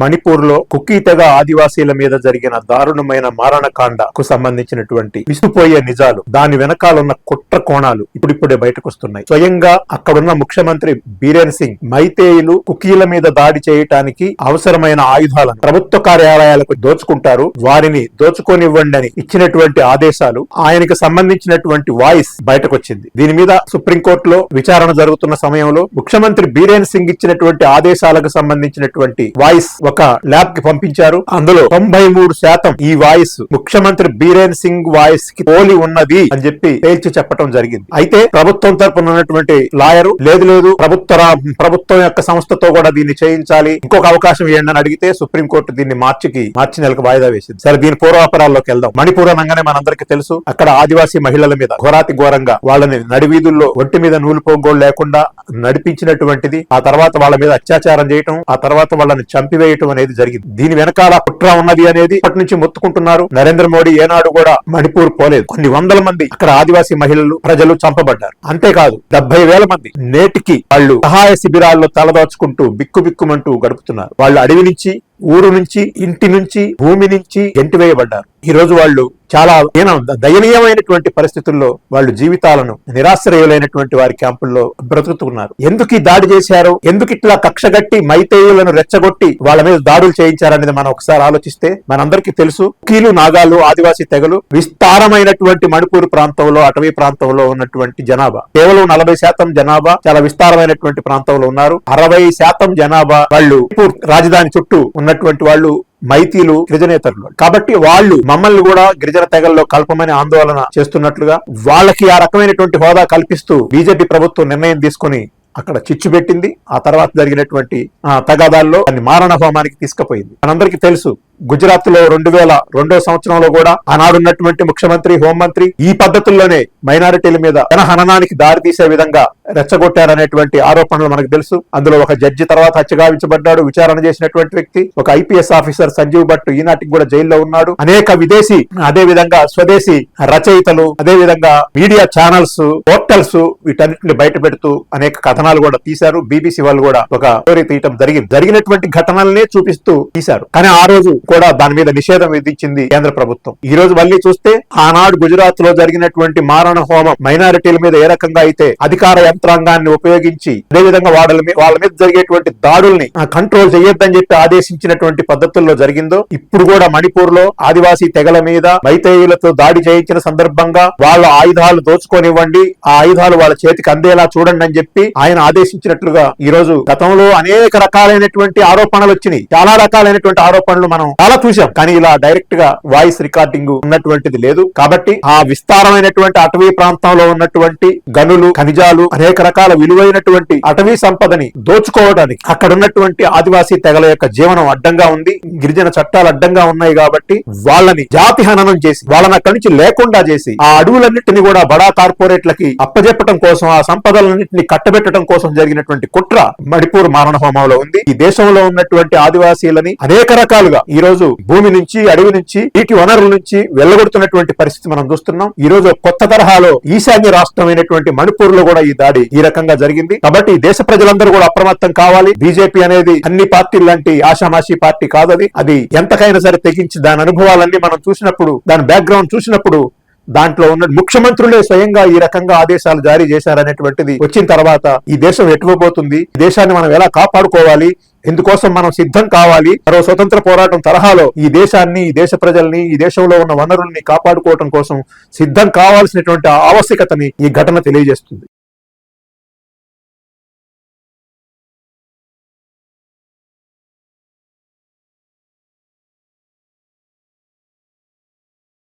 మణిపూర్లో కుకీ తెగ ఆదివాసీల మీద జరిగిన దారుణమైన మారణకాండకు సంబంధించినటువంటి విసిపోయే నిజాలు దాని వెనకాలన్న కుట్ర కోణాలు ఇప్పుడిప్పుడే బయటకు వస్తున్నాయి స్వయంగా అక్కడున్న ముఖ్యమంత్రి బీరేన్ సింగ్ మైతేయులు కుకీల మీద దాడి చేయటానికి అవసరమైన ఆయుధాలను ప్రభుత్వ కార్యాలయాలకు దోచుకుంటారు. వారిని దోచుకోనివ్వండి అని ఇచ్చినటువంటి ఆదేశాలు ఆయనకు సంబంధించినటువంటి వాయిస్ బయటకొచ్చింది. దీని మీద సుప్రీంకోర్టులో విచారణ జరుగుతున్న సమయంలో ముఖ్యమంత్రి బీరేన్ సింగ్ ఇచ్చినటువంటి ఆదేశాలకు సంబంధించినటువంటి వాయిస్ ఒక ల్యాబ్కి పంపించారు. అందులో తొంభై మూడు శాతం ఈ వాయిస్ ముఖ్యమంత్రి బీరేన్ సింగ్ వాయిస్కి పోలి ఉన్నది అని చెప్పి తేల్చి చెప్పడం జరిగింది. అయితే ప్రభుత్వం తరపున ఉన్నటువంటి లాయరు లేదు లేదు ప్రభుత్వ ప్రభుత్వం యొక్క సంస్థతో కూడా దీన్ని చేయించాలి. ఇంకొక అవకాశం ఏంటని అడిగితే సుప్రీంకోర్టు దీన్ని మార్చికి మార్చి నెలకు వాయిదా వేసింది. సరే దీని పూర్వాపరాల్లోకి వెళ్దాం. మణిపూర్ అనగానే మనందరికీ తెలుసు అక్కడ ఆదివాసీ మహిళల మీద ఘోరాతి ఘోరంగా వాళ్ళని నడివీధుల్లో ఒంటి మీద నూలు పోగోలు లేకుండా నడిపించినటువంటిది ఆ తర్వాత వాళ్ళ మీద అత్యాచారం చేయటం ఆ తర్వాత వాళ్ళని చంపి చంపివేయటం అనేది జరిగింది. దీని వెనకాల కుట్ర ఉన్నది అనేది ఇప్పటి నుంచి మొత్తుకుంటున్నారు. నరేంద్ర మోడీ ఏనాడు కూడా మణిపూర్ పోలేదు. కొన్ని వందల మంది అక్కడ ఆదివాసీ మహిళలు ప్రజలు చంపబడ్డారు. అంతేకాదు డెబ్బై వేల మంది నేటికి వాళ్ళు సహాయ శిబిరాల్లో తలదాచుకుంటూ బిక్కుబిక్కుమంటూ గడుపుతున్నారు. వాళ్ళు అడవి నుంచి ఊరు నుంచి ఇంటి నుంచి భూమి నుంచి ఎంటివేయబడ్డారు ఈ రోజు వాళ్ళు చాలా దయనీయమైనటువంటి పరిస్థితుల్లో వాళ్ళు జీవితాలను నిరాశ్రయులైనటువంటి వారి క్యాంపుల్లో బ్రతుకుతున్నారు. ఎందుకు ఈ దాడి చేశారు? ఎందుకు ఇట్లా కక్షగట్టి మైతేయులను రెచ్చగొట్టి వాళ్ళ మీద దాడులు చేయించారనేది మనం ఒకసారి ఆలోచిస్తే మనందరికీ తెలుసు. కీలు నాగాలు ఆదివాసీ తెగలు విస్తారమైనటువంటి మణిపూర్ ప్రాంతంలో అటవీ ప్రాంతంలో ఉన్నటువంటి జనాభా. కేవలం నలభై శాతం జనాభా చాలా విస్తారమైనటువంటి ప్రాంతంలో ఉన్నారు. అరవై శాతం జనాభా వాళ్ళు రాజధాని చుట్టూ ఉన్నటువంటి వాళ్ళు మైతీలు గిరిజనేతరులు. కాబట్టి వాళ్ళు మమ్మల్ని కూడా గిరిజన తెగల్లో కల్పమని ఆందోళన చేస్తున్నట్లుగా వాళ్ళకి ఆ రకమైనటువంటి హోదా కల్పిస్తూ బీజేపీ ప్రభుత్వం నిర్ణయం తీసుకుని అక్కడ చిచ్చు పెట్టింది. ఆ తర్వాత జరిగినటువంటి ఆ, తగాదాల్లో దాన్ని మారణ హోమానికి తీసుకుపోయింది. మనందరికీ తెలుసు గుజరాత్లో రెండు వేల రెండో సంవత్సరంలో కూడా ఆనాడున్నటువంటి ముఖ్యమంత్రి హోంమంత్రి ఈ పద్ధతుల్లోనే మైనారిటీల మీద జనహననానికి దారి తీసే విధంగా రెచ్చగొట్టారనేటువంటి ఆరోపణలు మనకు తెలుసు. అందులో ఒక జడ్జి తర్వాత హత్యగావించబడ్డాడు విచారణ చేసినటువంటి వ్యక్తి ఒక ఐపీఎస్ ఆఫీసర్ సంజీవ్ భట్ ఈనాటికి కూడా జైల్లో ఉన్నాడు. అనేక విదేశీ అదే విధంగా స్వదేశీ రచయితలు అదే విధంగా మీడియా ఛానల్స్ పోర్టల్స్ వీటన్నిటిని బయట పెడుతూ అనేక కథనాలు కూడా తీశారు. బీబీసీ వాళ్ళు కూడా ఒక స్టోరీ తీయటం జరిగింది జరిగినటువంటి ఘటనలనే చూపిస్తూ తీశారు. కానీ ఆ రోజు కూడా దాని మీద నిషేధం విధించింది కేంద్ర ప్రభుత్వం. ఈ రోజు మళ్ళీ చూస్తే ఆనాడు గుజరాత్లో జరిగినటువంటి మారణ హోమం మైనారిటీల మీద ఏ రకంగా అయితే అధికార యంత్రాంగాన్ని ఉపయోగించి అదేవిధంగా వాళ్ళ మీద వాళ్ళ మీద జరిగేటువంటి దాడుల్ని కంట్రోల్ చేయొద్దని చెప్పి ఆదేశించినటువంటి పద్ధతుల్లో జరిగిందో ఇప్పుడు కూడా మణిపూర్లో ఆదివాసీ తెగల మీద మైతేయులతో దాడి చేయించిన సందర్భంగా వాళ్ళ ఆయుధాలు దోచుకోనివ్వండి ఆ ఆయుధాలు వాళ్ళ చేతికి అందేలా చూడండి అని చెప్పి ఆయన ఆదేశించినట్లుగా ఈ రోజు గతంలో అనేక రకాలైనటువంటి ఆరోపణలు వచ్చినాయి. చాలా రకాలైనటువంటి ఆరోపణలు మనం చాలా చూసాం కానీ ఇలా డైరెక్ట్గా వాయిస్ రికార్డింగ్ ఉన్నటువంటిది లేదు. కాబట్టి ఆ విస్తారమైనటువంటి అటవీ ప్రాంతంలో ఉన్నటువంటి గనులు ఖనిజాలు అనేక రకాల విలువైనటువంటి అటవీ సంపదని దోచుకోవడానికి అక్కడ ఉన్నటువంటి ఆదివాసీ తెగల యొక్క జీవనం అడ్డంగా ఉంది. గిరిజన చట్టాలు అడ్డంగా ఉన్నాయి కాబట్టి వాళ్ళని జాతి హననం చేసి వాళ్ళని అక్కడి నుంచి లేకుండా చేసి ఆ అడవులన్నింటినీ కూడా బడా కార్పొరేట్లకి అప్పజెప్పడం కోసం ఆ సంపదలన్నింటినీ కట్టబెట్టడం కోసం జరిగినటువంటి కుట్ర మణిపూర్ మారణ హోమంలో ఉంది. ఈ దేశంలో ఉన్నటువంటి ఆదివాసీలని అనేక రకాలుగా ఈ రోజు భూమి నుంచి అడవి నుంచి నీటి వనరుల నుంచి వెళ్ళగొడుతున్నటువంటి పరిస్థితి మనం చూస్తున్నాం. ఈ రోజు కొత్త తరహాలో ఈశాన్య రాష్ట్రమైనటువంటి మణిపూర్లో కూడా ఈ దాడి ఈ రకంగా జరిగింది. కాబట్టి దేశ ప్రజలందరూ కూడా అప్రమత్తం కావాలి. బీజేపీ అనేది అన్ని పార్టీలు లాంటి ఆషామాషీ పార్టీ కాదది అది. ఎంతకైనా సరే తెగించి దాని అనుభవాలన్నీ మనం చూసినప్పుడు దాని బ్యాక్గ్రౌండ్ చూసినప్పుడు దాంట్లో ఉన్న ముఖ్యమంత్రులే స్వయంగా ఈ రకంగా ఆదేశాలు జారీ చేశారనేటువంటిది వచ్చిన తర్వాత ఈ దేశం ఎటువబోతుంది ఈ దేశాన్ని మనం ఎలా కాపాడుకోవాలి? ఇందుకోసం మనం సిద్ధం కావాలి. మరో స్వతంత్ర పోరాటం తరహాలో ఈ దేశాన్ని ఈ దేశ ప్రజల్ని ఈ దేశంలో ఉన్న వనరుల్ని కాపాడుకోవటం కోసం సిద్ధం కావాల్సినటువంటి ఆవశ్యకతని ఈ ఘటన తెలియజేస్తుంది.